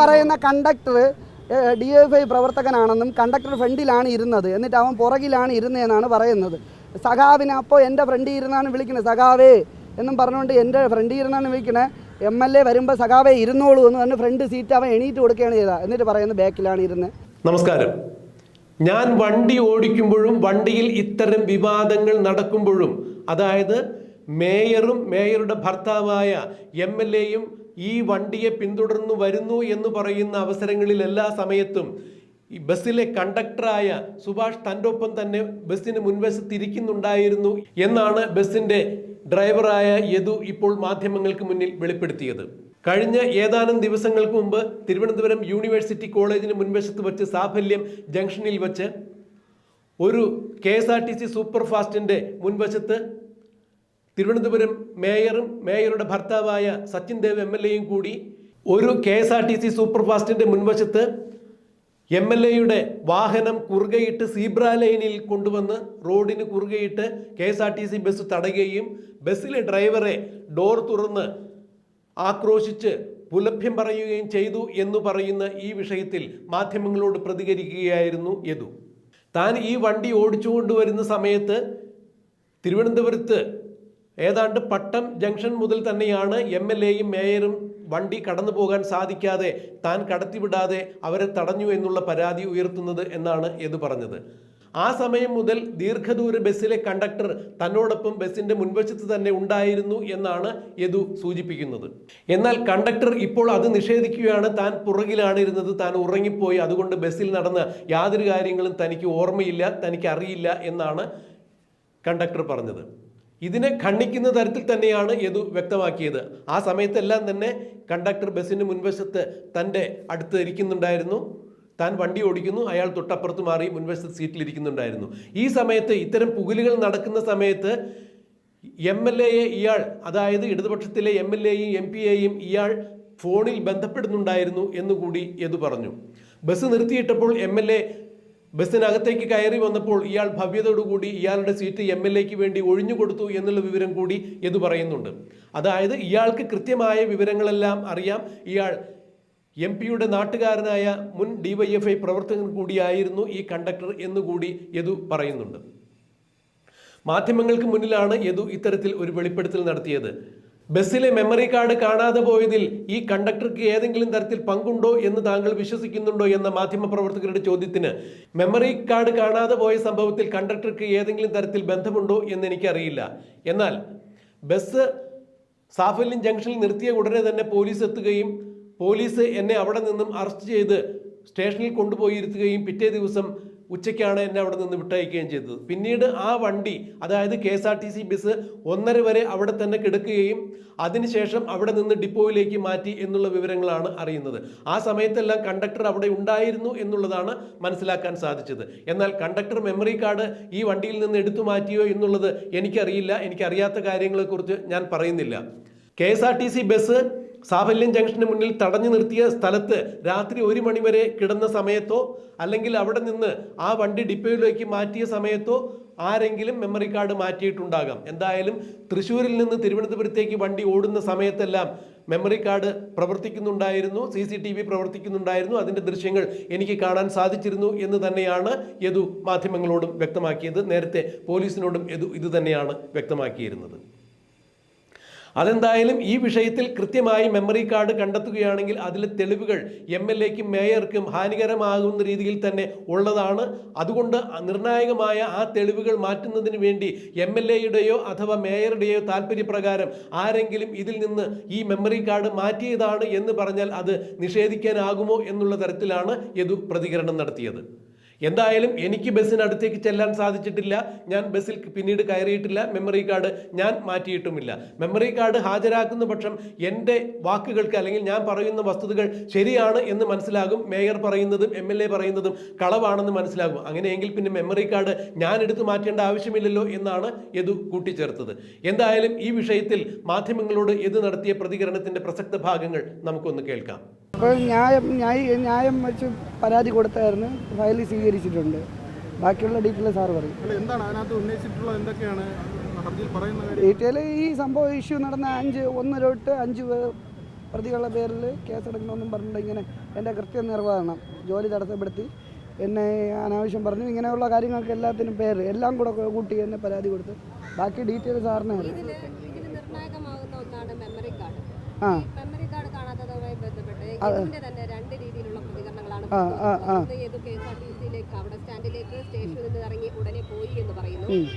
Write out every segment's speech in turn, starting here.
പറയുന്ന conductor D F I പ്രവർത്തകനാണെന്നും conductor ഫ്രണ്ടിലാണ് ഇരുന്നത്. എന്നിട്ട് അവൻ പുറകിലാണ് ഇരുന്നതെന്നാണ് പറയുന്നത്. സഖാവിനെ അപ്പോൾ എന്റെ ഫ്രണ്ടിൽ ഇരുന്നാണ് വിളിക്കുന്നത്. സഖാവേ എന്നും പറഞ്ഞുകൊണ്ട് എന്റെ ഫ്രണ്ടിൽ ഇരുന്നാണ് വിളിക്കണേ. എം എൽ എ വരുമ്പോൾ സഖാവേ ഇരുന്നോളൂ എന്ന് പറഞ്ഞ് ഫ്രണ്ട് സീറ്റ് അവൻ എണീറ്റ് കൊടുക്കുകയാണ് ചെയ്തത്. എന്നിട്ട് പറയുന്നത് ബാക്കിലാണ് ഇരുന്നത് നമസ്കാരം. ഞാൻ വണ്ടി ഓടിക്കുമ്പോഴും വണ്ടിയിൽ ഇത്തരം വിവാദങ്ങൾ നടക്കുമ്പോഴും അതായത് മേയറും മേയറുടെ ഭർത്താവായ എം എൽ എയും ഈ വണ്ടിയെ പിന്തുടർന്നു വരുന്നു എന്ന് പറയുന്ന അവസരങ്ങളിൽ എല്ലാ സമയത്തും ഈ ബസ്സിലെ കണ്ടക്ടറായ സുഭാഷ് തന്റെ ഒപ്പം തന്നെ ബസ്സിന് മുൻവശത്തിരിക്കുന്നുണ്ടായിരുന്നു എന്നാണ് ബസ്സിന്റെ ഡ്രൈവറായ യദു ഇപ്പോൾ മാധ്യമങ്ങൾക്ക് മുന്നിൽ വെളിപ്പെടുത്തിയത്. കഴിഞ്ഞ ഏതാനും ദിവസങ്ങൾക്ക് മുമ്പ് തിരുവനന്തപുരം യൂണിവേഴ്സിറ്റി കോളേജിന് മുൻവശത്ത് വച്ച് സാഫല്യം ജംഗ്ഷനിൽ വച്ച് ഒരു K S R T C super ഫാസ്റ്റിന്റെ മുൻവശത്ത് തിരുവനന്തപുരം മേയറും മേയറുടെ ഭർത്താവായ സച്ചിൻ ദേവ് എം എൽ എയും കൂടി ഒരു K S R T C super ഫാസ്റ്റിന്റെ മുൻവശത്ത് എം എൽ എയുടെ വാഹനം കുറുകയിട്ട് സീബ്ര ലൈനിൽ കൊണ്ടുവന്ന് റോഡിന് കുറുകയിട്ട് K S R T C bus തടയുകയും ബസ്സിലെ ഡ്രൈവറെ ഡോർ തുറന്ന് ആക്രോശിച്ച് പുലഭ്യം പറയുകയും ചെയ്തു എന്ന് പറയുന്ന ഈ വിഷയത്തിൽ മാധ്യമങ്ങളോട് പ്രതികരിക്കുകയായിരുന്നു യദു. താൻ ഈ വണ്ടി ഓടിച്ചുകൊണ്ടുവരുന്ന സമയത്ത് തിരുവനന്തപുരത്ത് ഏതാണ്ട് പട്ടം ജംഗ്ഷൻ മുതൽ തന്നെയാണ് എം എൽ എയും മേയറും വണ്ടി കടന്നു പോകാൻ സാധിക്കാതെ താൻ കടത്തിവിടാതെ അവരെ തടഞ്ഞു എന്നുള്ള പരാതി ഉയർത്തുന്നത് എന്നാണ് യദു പറഞ്ഞത്. ആ സമയം മുതൽ ദീർഘദൂര ബസ്സിലെ കണ്ടക്ടർ തന്നോടൊപ്പം ബസ്സിന്റെ മുൻവശത്ത് തന്നെ ഉണ്ടായിരുന്നു എന്നാണ് യദു സൂചിപ്പിക്കുന്നത്. എന്നാൽ കണ്ടക്ടർ ഇപ്പോൾ അത് നിഷേധിക്കുകയാണ് താൻ പുറകിലാണ് ഇരുന്നത് താൻ ഉറങ്ങിപ്പോയി. അതുകൊണ്ട് ബസ്സിൽ നടന്ന യാതൊരു കാര്യങ്ങളും തനിക്ക് ഓർമ്മയില്ല തനിക്ക് അറിയില്ല എന്നാണ് കണ്ടക്ടർ പറഞ്ഞത്. ഇതിനെ ഖണ്ഡിക്കുന്ന തരത്തിൽ തന്നെയാണ് യദു വ്യക്തമാക്കിയത്. ആ സമയത്തെല്ലാം തന്നെ കണ്ടക്ടർ ബസ്സിന് മുൻവശത്ത് തന്റെ അടുത്ത് ഇരിക്കുന്നുണ്ടായിരുന്നു. താൻ വണ്ടി ഓടിക്കുന്നു അയാൾ തൊട്ടപ്പുറത്ത് മാറി മുൻവശത്ത് സീറ്റിൽ ഇരിക്കുന്നുണ്ടായിരുന്നു ഈ സമയത്ത് ഇത്തരം പുകലുകൾ നടക്കുന്ന സമയത്ത് എം എൽ എയെ ഇയാൾ അതായത് ഇടതുപക്ഷത്തിലെ എം എൽ എയും എം പി എയും ഇയാൾ ഫോണിൽ ബന്ധപ്പെടുന്നുണ്ടായിരുന്നു എന്നുകൂടി യദു പറഞ്ഞു. ബസ് നിർത്തിയിട്ടപ്പോൾ എം എൽ എ ബസ്സിനകത്തേക്ക് കയറി വന്നപ്പോൾ ഇയാൾ ഭവ്യതയോടുകൂടി ഇയാളുടെ സീറ്റ് എം എൽ എക്ക് വേണ്ടി ഒഴിഞ്ഞു കൊടുത്തു എന്നുള്ള വിവരം കൂടി എന്ന് പറയുന്നുണ്ട്. അതായത് ഇയാൾക്ക് കൃത്യമായ വിവരങ്ങളെല്ലാം അറിയാം. ഇയാൾ എം പിയുടെ നാട്ടുകാരനായ മുൻ ഡിവൈഎഫ്ഐ പ്രവർത്തകൻ കൂടിയായിരുന്നു ഈ കണ്ടക്ടർ എന്നുകൂടി യദു പറയുന്നുണ്ട്. മാധ്യമങ്ങൾക്ക് മുന്നിലാണ് യദു ഇത്തരത്തിൽ ഒരു വെളിപ്പെടുത്തൽ നടത്തിയത്. ബസ്സിലെ മെമ്മറി കാർഡ് കാണാതെ പോയതിൽ ഈ കണ്ടക്ടർക്ക് ഏതെങ്കിലും തരത്തിൽ പങ്കുണ്ടോ എന്ന് താങ്കൾ വിശ്വസിക്കുന്നുണ്ടോ എന്ന മാധ്യമപ്രവർത്തകരുടെ ചോദ്യത്തിന് മെമ്മറി കാർഡ് കാണാതെ പോയ സംഭവത്തിൽ കണ്ടക്ടർക്ക് ഏതെങ്കിലും തരത്തിൽ ബന്ധമുണ്ടോ എന്ന് എനിക്കറിയില്ല. എന്നാൽ ബസ് സാഫല്യം ജംഗ്ഷനിൽ നിർത്തിയ ഉടനെ തന്നെ പോലീസ് എത്തുകയും പോലീസ് എന്നെ അവിടെ നിന്നും അറസ്റ്റ് ചെയ്ത് സ്റ്റേഷനിൽ കൊണ്ടുപോയി ഇരുത്തുകയും പിറ്റേ ദിവസം ഉച്ചയ്ക്കാണ് എന്നെ അവിടെ നിന്ന് വിട്ടയക്കുകയും ചെയ്തത്. പിന്നീട് ആ വണ്ടി അതായത് K S R T C bus ഒന്നര വരെ അവിടെ തന്നെ കിടക്കുകയും അതിനുശേഷം അവിടെ നിന്ന് ഡിപ്പോയിലേക്ക് മാറ്റി എന്നുള്ള വിവരങ്ങളാണ് അറിയുന്നത്. ആ സമയത്തെല്ലാം കണ്ടക്ടർ അവിടെ ഉണ്ടായിരുന്നു എന്നുള്ളതാണ് മനസ്സിലാക്കാൻ സാധിച്ചത്. എന്നാൽ കണ്ടക്ടർ മെമ്മറി കാർഡ് ഈ വണ്ടിയിൽ നിന്ന് എടുത്തു മാറ്റിയോ എന്നുള്ളത് എനിക്കറിയില്ല. എനിക്കറിയാത്ത കാര്യങ്ങളെക്കുറിച്ച് ഞാൻ പറയുന്നില്ല. K S R T C bus Saphalyam junction മുന്നിൽ തടഞ്ഞു നിർത്തിയ സ്ഥലത്ത് രാത്രി ഒരു മണിവരെ കിടന്ന സമയത്തോ അല്ലെങ്കിൽ അവിടെ നിന്ന് ആ വണ്ടി ഡിപ്പോയിലേക്ക് മാറ്റിയ സമയത്തോ ആരെങ്കിലും മെമ്മറി കാർഡ് മാറ്റിയിട്ടുണ്ടാകാം. എന്തായാലും തൃശ്ശൂരിൽ നിന്ന് തിരുവനന്തപുരത്തേക്ക് വണ്ടി ഓടുന്ന സമയത്തെല്ലാം മെമ്മറി കാർഡ് പ്രവർത്തിക്കുന്നുണ്ടായിരുന്നു സി സി ടി വി പ്രവർത്തിക്കുന്നുണ്ടായിരുന്നു. അതിന്റെ ദൃശ്യങ്ങൾ എനിക്ക് കാണാൻ സാധിച്ചിരുന്നു എന്ന് തന്നെയാണ് യദു മാധ്യമങ്ങളോടും വ്യക്തമാക്കിയത്. നേരത്തെ പോലീസിനോടും യദു ഇത് വ്യക്തമാക്കിയിരുന്നത്. അതെന്തായാലും ഈ വിഷയത്തിൽ കൃത്യമായി മെമ്മറി കാർഡ് കണ്ടെത്തുകയാണെങ്കിൽ അതിലെ തെളിവുകൾ എം എൽ എക്കും മേയർക്കും ഹാനികരമാകുന്ന രീതിയിൽ തന്നെ ഉള്ളതാണ്. അതുകൊണ്ട് നിർണായകമായ ആ തെളിവുകൾ മാറ്റുന്നതിന് വേണ്ടി എം എൽ എയുടെയോ അഥവാ മേയറുടെയോ താല്പര്യപ്രകാരം ആരെങ്കിലും ഇതിൽ നിന്ന് ഈ മെമ്മറി കാർഡ് മാറ്റിയതാണ് എന്ന് പറഞ്ഞാൽ അത് നിഷേധിക്കാനാകുമോ എന്നുള്ള തരത്തിലാണ് യദു പ്രതികരണം നടത്തിയത്. എന്തായാലും എനിക്ക് ബസ്സിനടുത്തേക്ക് ചെല്ലാൻ സാധിച്ചിട്ടില്ല. ഞാൻ ബസ്സിൽ പിന്നീട് കയറിയിട്ടില്ല. മെമ്മറി കാർഡ് ഞാൻ മാറ്റിയിട്ടുമില്ല. മെമ്മറി കാർഡ് ഹാജരാക്കുന്ന പക്ഷം എന്റെ വാക്കുകൾക്ക് അല്ലെങ്കിൽ ഞാൻ പറയുന്ന വസ്തുതകൾ ശരിയാണ് എന്ന് മനസ്സിലാകും. മേയർ പറയുന്നതും എം എൽ എ പറയുന്നതും കളവാണെന്ന് മനസ്സിലാകും. അങ്ങനെയെങ്കിൽ പിന്നെ മെമ്മറി കാർഡ് ഞാൻ എടുത്തു മാറ്റേണ്ട ആവശ്യമില്ലല്ലോ എന്നാണ് യദു കൂട്ടിച്ചേർത്തത്. എന്തായാലും ഈ വിഷയത്തിൽ മാധ്യമങ്ങളോട് യദു നടത്തിയ പ്രതികരണത്തിന്റെ പ്രസക്ത ഭാഗങ്ങൾ നമുക്കൊന്ന് കേൾക്കാം. അപ്പോൾ ന്യായം ന്യായ ന്യായം വെച്ച് പരാതി കൊടുത്തായിരുന്നു. ഫയൽ സ്വീകരിച്ചിട്ടുണ്ട്. ബാക്കിയുള്ള ഡീറ്റെയിൽ സാർ പറയും. എന്താണ് അതിനകത്ത് ഉന്നയിച്ചിട്ടുള്ള എന്തൊക്കെയാണ്? ഡീറ്റെയിൽ ഈ സംഭവം ഇഷ്യൂ നടന്ന അഞ്ച് ഒന്ന് തൊട്ട് അഞ്ച് പ്രതികളുടെ പേരിൽ കേസെടുക്കണമെന്നും പറഞ്ഞിട്ട് ഇങ്ങനെ എന്റെ കൃത്യനിർവഹണം ജോലി തടസ്സപ്പെടുത്തി എന്നെ അനാവശ്യം പറഞ്ഞു. ഇങ്ങനെയുള്ള കാര്യങ്ങൾക്ക് എല്ലാത്തിനും പേര് എല്ലാം കൂടെ കൂട്ടി എന്നെ പരാതി കൊടുത്ത്. ബാക്കി ഡീറ്റെയിൽ സാറിനെ ആ.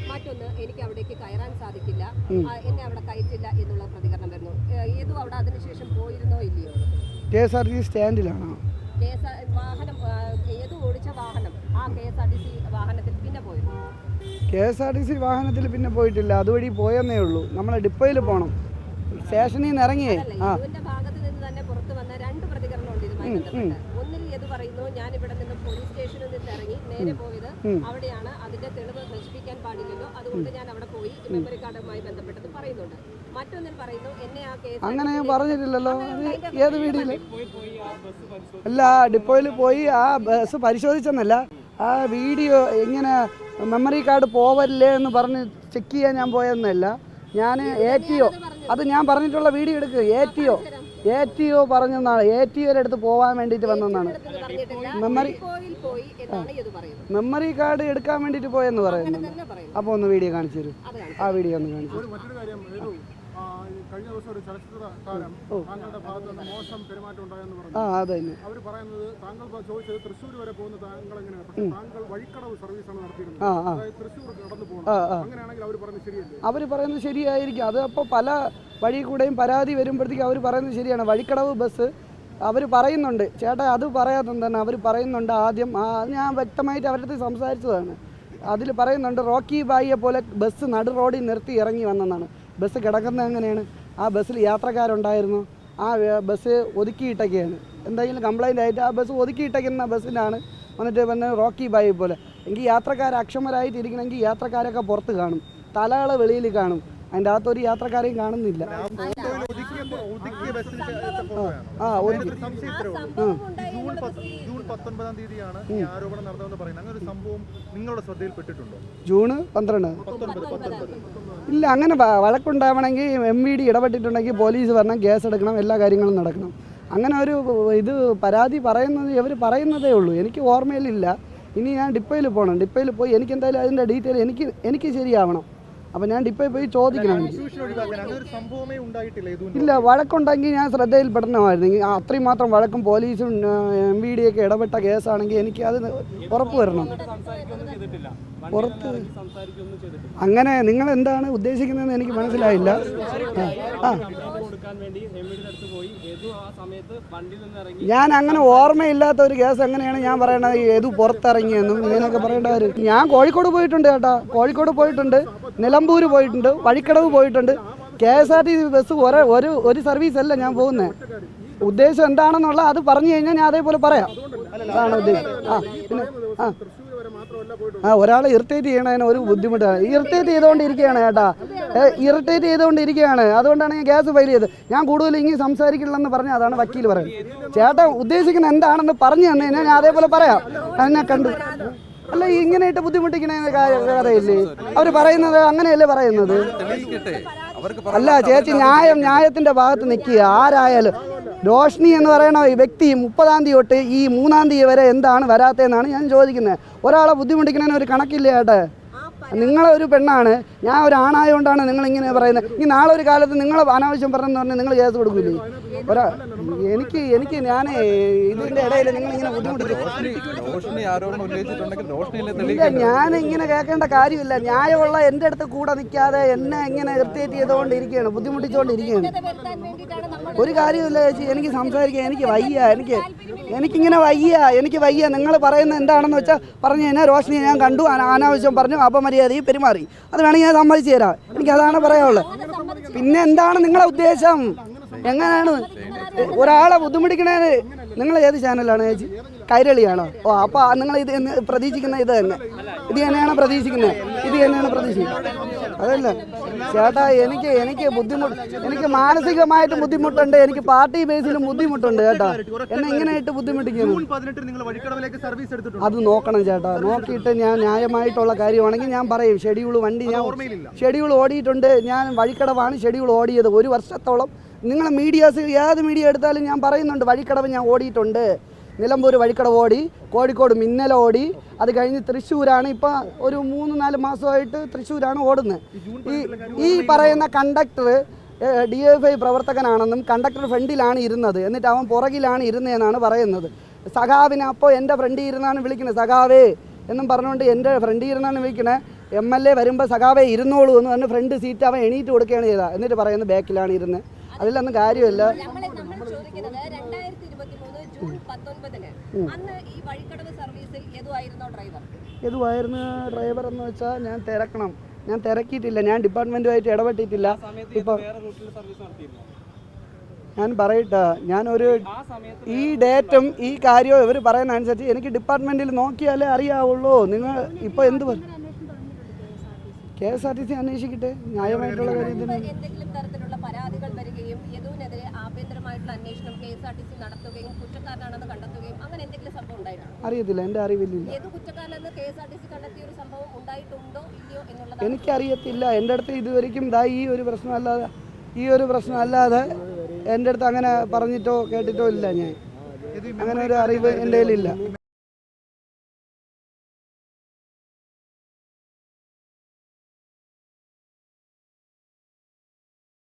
മറ്റൊന്ന് എനിക്ക് അവിടേക്ക് കയറാൻ സാധിക്കില്ല. എന്നെ അവിടെ കയറ്റില്ല എന്നുള്ള പ്രതികരണം വരുന്നു. അവിടെ അതിനുശേഷം പോയിരുന്നോ ഇല്ലയോ? കെ എസ് ആർ ടി സ്റ്റാൻഡിലാണോ? വാഹനം ഓടിച്ച വാഹനം ആ K S R T C വാഹനത്തിൽ പിന്നെ പോയിരുന്നു? K S R T C വാഹനത്തിൽ പിന്നെ പോയിട്ടില്ല. അതുവഴി പോയെന്നേ ഉള്ളൂ. നമ്മളെ ഡിപ്പോയിൽ പോകണം സ്റ്റേഷനിൽ നിന്ന് ഇറങ്ങിയേ. ആ യദുവിന്റെ ഭാഗത്ത് നിന്ന് തന്നെ പുറത്തു വന്ന രണ്ട് ഇതുമായി ബന്ധപ്പെട്ട് ഒന്നിൽ ഏത് പറയുന്നു ഞാൻ ഇവിടെ നിന്ന് പോലീസ് സ്റ്റേഷനിൽ നിന്ന് ഇറങ്ങി നേരെ പോയത് അവിടെയാണ്. അതിന്റെ തെളിവ് നശിപ്പിക്കാൻ പാടില്ലല്ലോ. അതുകൊണ്ട് ഞാൻ അവിടെ പോയി മെമ്മറി കാർഡുമായി ബന്ധപ്പെട്ടത് പറയുന്നുണ്ട്. മറ്റൊന്നിൽ പറയുന്നു എന്നെ ആ കേസ് അങ്ങനെ ഞാൻ പറഞ്ഞിട്ടില്ലല്ലോ. ഏത് വീഡിയോയിൽ അല്ല ഡിപ്പോയിൽ പോയി ആ ബസ് പരിശോധിച്ചെന്നല്ല. ആ വീഡിയോ എങ്ങനെ മെമ്മറി കാർഡ് പോവല്ലേ എന്ന് പറഞ്ഞ് ചെക്ക് ചെയ്യാൻ ഞാൻ പോയെന്നല്ല. ഞാൻ എ ടി ഒ അത് ഞാൻ പറഞ്ഞിട്ടുള്ള വീഡിയോ എടുക്കുക A T O A T O പറഞ്ഞെന്നാണ്. A T ഒയുടെ അടുത്ത് പോകാൻ വേണ്ടിയിട്ട് വന്നെന്നാണ്. മെമ്മറി ഡിപ്പോയിൽ പോയി എന്നാണ് യദു പറയുന്നത് മെമ്മറി കാർഡ് എടുക്കാൻ വേണ്ടിയിട്ട് പോയെന്ന് പറയുന്നു. അപ്പോൾ ഒന്ന് വീഡിയോ കാണിച്ചു തരൂ. ആ വീഡിയോ ഒന്ന് കാണിച്ചു കഴിഞ്ഞ ദിവസം ഒരു ചലച്ചിത്ര താരം താങ്കളുടെ ഭാഗത്ത് നിന്ന് മോശം പെരുമാറ്റം ഉണ്ടായെന്ന് പറഞ്ഞു. ആ അത് തന്നെ. അവർ പറയുന്നത് താങ്കൾ ചോദിച്ചത് തൃശ്ശൂർ വരെ പോകുന്ന താങ്കൾ എങ്ങനെയാണ് പക്ഷേ താങ്കൾ വഴിക്കടവ് സർവീസാണ് നടത്തിയിരുന്നത്. അതായത് തൃശ്ശൂർ കടന്നു ആ അങ്ങനെയാണെങ്കിൽ അവർ പറയുന്നത് ശരിയല്ലേ? അവർ പറയുന്നത് ശരിയായിരിക്കും. അത് അപ്പോൾ പല വഴി കൂടെയും പരാതി വരുമ്പോഴത്തേക്കും അവർ പറയുന്നത് ശരിയാണ്. വഴിക്കടവ് ബസ് അവർ പറയുന്നുണ്ട്. ചേട്ടാ അത് പറയാതെ തന്നെ അവർ പറയുന്നുണ്ട് ആദ്യം. ഞാൻ വ്യക്തമായിട്ട് അവരുടെ അടുത്ത് സംസാരിച്ചതാണ്. അതിൽ പറയുന്നുണ്ട് റോക്കി ബായിയെ പോലെ ബസ് നടു റോഡിൽ നിർത്തി ഇറങ്ങി വന്നെന്നാണ്. ബസ് കിടക്കുന്നത് എങ്ങനെയാണ്? ആ ബസ്സിൽ യാത്രക്കാരുണ്ടായിരുന്നു. ആ ബസ് ഒതുക്കിയിട്ടൊക്കെയാണ്. എന്തെങ്കിലും കംപ്ലൈന്റ് ആയിട്ട് ആ ബസ് ഒതുക്കിയിട്ടേക്കുന്ന ബസ്സിലാണ് വന്നിട്ട് പിന്നെ റോക്കി ബായി പോലെ. എങ്കിൽ യാത്രക്കാർ അക്ഷമരായിട്ട് ഇരിക്കണമെങ്കിൽ യാത്രക്കാരൊക്കെ പുറത്ത് കാണും. തലകള വെളിയിൽ കാണും. അതിന്റെ അകത്തൊരു യാത്രക്കാരെയും കാണുന്നില്ല. ആ ഒതുക്കി. സംഭവം ഉണ്ടായി ജൂൺ പന്ത്രണ്ട്. ഇല്ല അങ്ങനെ വഴക്കുണ്ടാവണമെങ്കിൽ എം വി ഡി ഇടപെട്ടിട്ടുണ്ടെങ്കിൽ പോലീസ് വരണം കേസ് എടുക്കണം എല്ലാ കാര്യങ്ങളും നടക്കണം. അങ്ങനെ ഒരു ഇത് പരാതി പറയുന്നത് ഇവർ പറയുന്നതേ ഉള്ളൂ. എനിക്ക് ഓർമ്മയിലില്ല. ഇനി ഞാൻ ഡിപ്പോയിൽ പോകണം ഡിപ്പോയിൽ പോയി എനിക്ക് എന്തായാലും അതിന്റെ ഡീറ്റെയിൽ എനിക്ക് എനിക്ക് ശരിയാവണം. അപ്പോൾ ഞാൻ ഡിപ്പോയിൽ പോയി ചോദിക്കണം. ഇല്ല വഴക്കുണ്ടെങ്കിൽ ഞാൻ ശ്രദ്ധയിൽപ്പെടണമായിരുന്നു. അത്രയും മാത്രം വഴക്കും പോലീസും എം വി ഡി ഒക്കെ ഇടപെട്ട കേസാണെങ്കിൽ എനിക്ക് അത് ഉറപ്പ് വരണം. പുറത്ത് അങ്ങനെ നിങ്ങൾ എന്താണ് ഉദ്ദേശിക്കുന്നതെന്ന് എനിക്ക് മനസ്സിലായില്ല. ആ, ആ. കൊടുക്കാൻ വേണ്ടി ഹെമിഡിന്റെ അടുത്ത് പോയി. ഏതു ആ സമയത്ത് വണ്ടിയിൽ ഇറങ്ങി ഞാൻ അങ്ങനെ ഓർമ്മയില്ലാത്ത ഒരു കേസ് എങ്ങനെയാണ് ഞാൻ പറയണത്? ഏതു പുറത്തിറങ്ങിയെന്നും ഇങ്ങനെയൊക്കെ പറയേണ്ടവർ കാര്യം. ഞാൻ കോഴിക്കോട് പോയിട്ടുണ്ട് ചേട്ടാ കോഴിക്കോട് പോയിട്ടുണ്ട്. നിലമ്പൂർ പോയിട്ടുണ്ട് വഴിക്കടവ് പോയിട്ടുണ്ട്. K S R T C bus ഒരേ ഒരു ഒരു സർവീസ് അല്ല ഞാൻ പോകുന്നത് ഉദ്ദേശം എന്താണെന്നുള്ള അത് പറഞ്ഞു കഴിഞ്ഞാൽ ഞാൻ അതേപോലെ പറയാം. അതാണ് ഉദ്ദേശം. ആ പിന്നെ ആ. ആ ഒരാളെ ഇറിറ്റേറ്റ് ചെയ്യണതിന് ഒരു ബുദ്ധിമുട്ടാണ്. ഇറിറ്റേറ്റ് ചെയ്തുകൊണ്ടിരിക്കുകയാണ് ചേട്ടാ ഇറിറ്റേറ്റ് ചെയ്തുകൊണ്ടിരിക്കുകയാണ് അതുകൊണ്ടാണ് ഞാൻ ഗ്യാസ് ഫയൽ ചെയ്തത്. ഞാൻ കൂടുതൽ ഇങ്ങനെ സംസാരിക്കില്ലെന്ന് പറഞ്ഞ അതാണ് വക്കീൽ പറയുന്നത്. ചേട്ടൻ ഉദ്ദേശിക്കുന്ന എന്താണെന്ന് പറഞ്ഞു തന്നു ഞാൻ അതേപോലെ പറയാം. എന്നെ കണ്ടു അല്ല ഇങ്ങനെയിട്ട് ബുദ്ധിമുട്ടിക്കണ കഥയില്ലേ? അവർ പറയുന്നത് അങ്ങനെയല്ലേ പറയുന്നത്? അല്ല ചേച്ചി ന്യായം ന്യായത്തിന്റെ ഭാഗത്ത് നിൽക്കുക. ആരായാലും രോഷ്ണി എന്ന് പറയുന്ന വ്യക്തി മുപ്പതാം തീയതി തൊട്ട് ഈ മൂന്നാം തീയതി വരെ എന്താണ് വരാത്തതെന്നാണ് ഞാൻ ചോദിക്കുന്നത്. ഒരാളെ ബുദ്ധിമുട്ടിക്കണ ഒരു കണക്കില്ല ഏട്ടെ. നിങ്ങളൊരു പെണ്ണാണ്. ഞാൻ ഒരു ആണായതുകൊണ്ടാണ് നിങ്ങൾ ഇങ്ങനെ പറയുന്നത്. ഇനി നാളെ ഒരു കാലത്ത് നിങ്ങൾ അനാവശ്യം പറഞ്ഞെന്ന് പറഞ്ഞാൽ നിങ്ങൾ കേസ് കൊടുക്കില്ലേ ഒരാ എനിക്ക് എനിക്ക് ഞാൻ ഇതിന്റെ ഇടയിൽ നിങ്ങൾ ഇങ്ങനെ ബുദ്ധിമുട്ടിക്കും ഞാൻ ഇങ്ങനെ കേൾക്കേണ്ട കാര്യമില്ല. ന്യായമുള്ള എന്റെ അടുത്ത് കൂടെ നിൽക്കാതെ എന്നെ ഇങ്ങനെ ഇറിറ്റേറ്റ് ചെയ്തുകൊണ്ടിരിക്കുകയാണ് ബുദ്ധിമുട്ടിച്ചുകൊണ്ടിരിക്കുകയാണ്. ഒരു കാര്യമില്ല ചേച്ചി എനിക്ക് സംസാരിക്കാൻ എനിക്ക് വയ്യ എനിക്ക് എനിക്കിങ്ങനെ വയ്യ എനിക്ക് വയ്യ. നിങ്ങൾ പറയുന്ന എന്താണെന്ന് വെച്ചാൽ പറഞ്ഞു കഴിഞ്ഞാൽ റോഷനി ഞാൻ കണ്ടു അന- അനാവശ്യം പറഞ്ഞു അപമര്യാദയും പെരുമാറി. അത് വേണമെങ്കിൽ ഞാൻ സമ്മതിച്ചു തരാം. എനിക്ക് അതാണ് പറയാനുള്ളത്. പിന്നെ എന്താണ് നിങ്ങളെ ഉദ്ദേശം? എങ്ങനെയാണ് ഒരാളെ ബുദ്ധിമുട്ടിക്കണേ നിങ്ങൾ ഏത് ചാനലാണ് ചേച്ചി? കൈരളിയാണോ? ഓ അപ്പോൾ നിങ്ങൾ ഇത് പ്രതീക്ഷിക്കുന്ന ഇത് തന്നെ. ഇത് തന്നെയാണ് പ്രതീക്ഷിക്കുന്നത്. ഇത് തന്നെയാണ് പ്രതീക്ഷിക്കുന്നത്. അതല്ല? ചേട്ടാ എനിക്ക് എനിക്ക് ബുദ്ധിമുട്ട് എനിക്ക് മാനസികമായിട്ട് ബുദ്ധിമുട്ടുണ്ട്. എനിക്ക് പാർട്ടി ബേസിലും ബുദ്ധിമുട്ടുണ്ട് ചേട്ടാ. എന്നെ ഇങ്ങനെ ഇട്ട് ബുദ്ധിമുട്ടിക്കുന്നു അത് നോക്കണം ചേട്ടാ. നോക്കിയിട്ട് ഞാൻ ന്യായമായിട്ടുള്ള കാര്യമാണെങ്കിൽ ഞാൻ പറയും. ഷെഡ്യൂൾ വണ്ടി ഞാൻ. ഷെഡ്യൂൾ ഓടിയിട്ടുണ്ട്. ഞാൻ വഴിക്കടവാണ് ഷെഡ്യൂൾ ഓടിയത് ഒരു വർഷത്തോളം. നിങ്ങൾ മീഡിയാസ് ഏത് മീഡിയ എടുത്താലും ഞാൻ പറയുന്നുണ്ട് വഴിക്കടവ് ഞാൻ ഓടിയിട്ടുണ്ട്. നിലമ്പൂർ വഴിക്കടവ് ഓടി കോഴിക്കോട് മിന്നൽ ഓടി. അത് കഴിഞ്ഞ് തൃശ്ശൂരാണ് ഇപ്പം ഒരു മൂന്ന് നാല് മാസമായിട്ട് തൃശ്ശൂരാണ് ഓടുന്നത്. ഈ ഈ പറയുന്ന കണ്ടക്ടർ ഡി എഫ് ഐ പ്രവർത്തകനാണെന്നും കണ്ടക്ടർ ഫ്രണ്ടിലാണ് ഇരുന്നത്. എന്നിട്ട് അവൻ പുറകിലാണ് ഇരുന്നതെന്നാണ് പറയുന്നത്. സഖാവിനെ അപ്പോൾ എന്റെ ഫ്രണ്ടി ഇരുന്നാണ് വിളിക്കുന്നത്. സഖാവേ എന്നും പറഞ്ഞുകൊണ്ട് എന്റെ ഫ്രണ്ടി ഇരുന്നാണ് വിളിക്കണേ എം എൽ എ വരുമ്പോൾ സഖാവേ ഇരുന്നോളൂ എന്ന് പറഞ്ഞ് ഫ്രണ്ട് സീറ്റ് അവൻ എണീറ്റ് കൊടുക്കുകയാണ് ചെയ്തത്. എന്നിട്ട് പറയുന്നത് ബാക്കിലാണ് ഇരുന്നത് അതിലൊന്നും കാര്യമില്ല. ഏതുമായിരുന്നോ ഡ്രൈവർ? എന്ന് വെച്ചാൽ ഞാൻ തിരക്കണം. ഞാൻ തിരക്കിയിട്ടില്ല. ഞാൻ ഡിപ്പാർട്ട്മെന്റുമായിട്ട് ഇടപെട്ടിട്ടില്ല. ഇപ്പം വേറെ റൂട്ടിൽ സർവീസ് നടത്തിയിരുന്നു? ഞാൻ പറയട്ടെ. ഞാനൊരു ഈ ഡേറ്റും ഈ കാര്യവും ഇവർ പറയുന്ന അനുസരിച്ച് എനിക്ക് ഡിപ്പാർട്ട്മെന്റിൽ നോക്കിയാലേ അറിയാവുള്ളൂ. നിങ്ങൾ ഇപ്പൊ എന്ത് K S R T C. അന്വേഷിക്കട്ടെ. ന്യായമായിട്ടുള്ള കാര്യത്തിന് വരികയും യദുവിനെതിരെ ആഭ്യന്തരമായിട്ടുള്ള അന്വേഷണം K S R T C നടത്തുകയും കുറ്റക്കാരനാണെന്ന് കണ്ടെത്തുകയും അങ്ങനെ എന്തെങ്കിലും സംഭവം അറിയത്തില്ല എന്റെ അറിവില്ല ഏത് കുറ്റക്കാരനെന്ന് K S R T C കണ്ടെത്തിയ ഒരു സംഭവം ഉണ്ടായിട്ടുണ്ടോ ഇല്ലയോ എന്നുള്ളത് എനിക്കറിയത്തില്ല. എന്റെ അടുത്ത് ഇതുവരെയും ദാ ഈ ഒരു പ്രശ്നമല്ലാതെ ഈ ഒരു പ്രശ്നമല്ലാതെ എന്റെ അടുത്ത് അങ്ങനെ പറഞ്ഞിട്ടോ കേട്ടിട്ടോ ഇല്ല ഞാൻ. അങ്ങനെ ഒരു അറിവ് എന്റെ കയ്യിലില്ല.